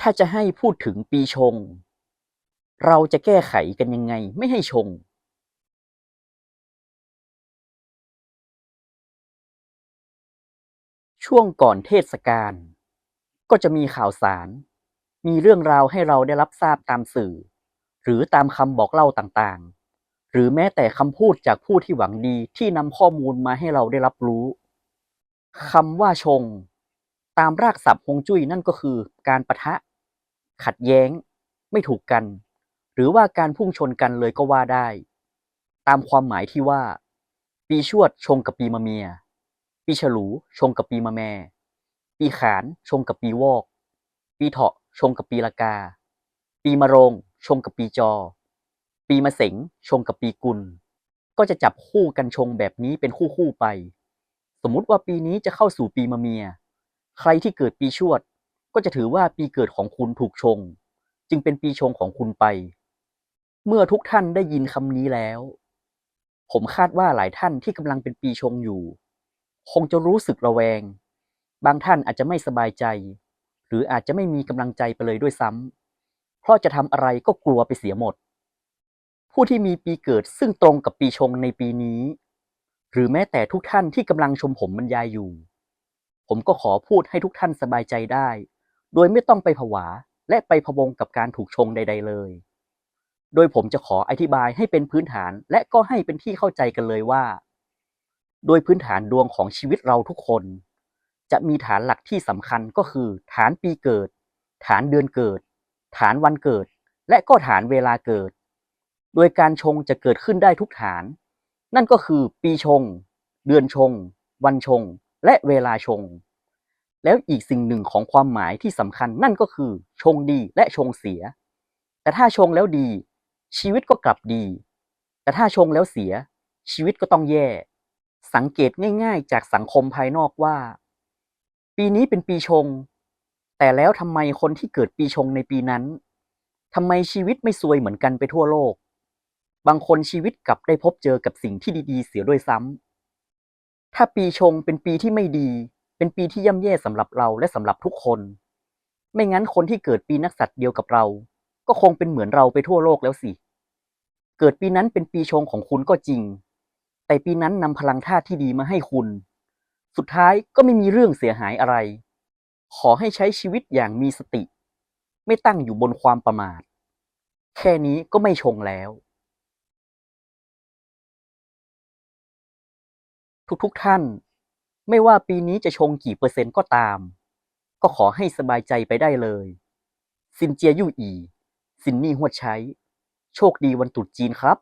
ถ้าจะให้พูดถึงปีชง เราจะแก้ไขกันยังไงไม่ให้ชง ช่วงก่อนเทศกาลก็จะมีข่าวสาร มีเรื่องราวให้เราได้รับทราบตามสื่อ หรือตามคำบอกเล่าต่างๆ หรือแม้แต่คำพูดจากผู้ที่หวังดีที่นำข้อมูลมาให้เราได้รับรู้คำว่าชง ตามรากศัพท์ฮวงจุ้ยนั่นก็คือการปะทะ ขัดแย้ง ไม่ถูกกัน หรือว่าการพุ่งชนกันเลยก็ว่าได้ ตามความหมายที่ว่า ปีชวดชงกับปีมะเมีย ปีฉลูชงกับปีมะแม่ ปีขานชงกับปีวอก ปีเถาะชงกับปีละกา ปีมะโรงชงกับปีจอ ปีมะเสงชงกับปีกุล ก็จะจับคู่กันชงแบบนี้เป็นคู่คู่ๆไป สมมุติว่าปีนี้จะเข้าสู่ปีมะเมีย ใครที่เกิดปีชวด ก็จะถือว่าปีเกิดของคุณถูกชง จึงเป็นปีชงของคุณไป เมื่อทุกท่านได้ยินคำนี้แล้ว ผมคาดว่าหลายท่านที่กำลังเป็นปีชงอยู่ คงจะรู้สึกระแวง บางท่านอาจจะไม่สบายใจ หรืออาจจะไม่มีกำลังใจไปเลยด้วยซ้ำเพราะจะทำอะไรก็กลัวไปเสียหมด ผู้ที่มีปีเกิดซึ่งตรงกับปีชงในปีนี้ หรือแม้แต่ทุกท่านที่กำลังชมผมบรรยายอยู่ ผมก็ขอพูดให้ทุกท่านสบายใจได้ โดยไม่ต้องไปผวาและไปพวงกับการถูกชงใด ๆ เลย โดยผมจะขออธิบายให้เป็นพื้นฐานและก็ให้เป็นที่เข้าใจกันเลยว่า โดยพื้นฐานดวงของชีวิตเราทุกคน จะมีฐานหลักที่สำคัญก็คือ ฐานปีเกิด ฐานเดือนเกิด ฐานวันเกิด และก็ฐานเวลาเกิด โดยการชงจะเกิดขึ้นได้ทุกฐาน นั่นก็คือปีชง เดือนชง วันชง และเวลาชง แล้วอีกสิ่งหนึ่งของความหมายที่สำคัญนั่นก็คือ ชงดีและชงเสีย แต่ถ้าชงแล้วดี ชีวิตก็กลับดี แต่ถ้าชงแล้วเสีย ชีวิตก็ต้องแย่ สังเกตง่ายๆ จากสังคมภายนอกว่า ปีนี้เป็นปีชง แต่แล้วทำไมคนที่เกิดปีชงในปีนั้นทำไมชีวิตไม่ซวยเหมือนกันไปทั่วโลก บางคนชีวิตกลับได้พบเจอกับสิ่งที่ดีๆ เสียด้วยซ้ำถ้าปีชงเป็นปีที่ไม่ดี เป็นปีที่ย่ำแย่สำหรับเราและสำหรับทุกคน ไม่งั้นคนที่เกิดปีนักษัตริย์เดียวกับเรา ก็คงเป็นเหมือนเราไปทั่วโลกแล้วสิ เกิดปีนั้นเป็นปีชงของคุณก็จริง แต่ปีนั้นนำพลังธาตุที่ดีมาให้คุณ สุดท้ายก็ไม่มีเรื่องเสียหายอะไร ขอให้ใช้ชีวิตอย่างมีสติ ไม่ตั้งอยู่บนความประมาท แค่นี้ก็ไม่ชงแล้ว ทุกๆท่าน ไม่ว่าปีนี้จะชงกี่เปอร์เซ็นต์ก็ตาม ก็ขอให้สบายใจไปได้เลย ซินเจียยู่อี ซินนี่ฮวดใช้ โชคดีวันตรุษจีนครับ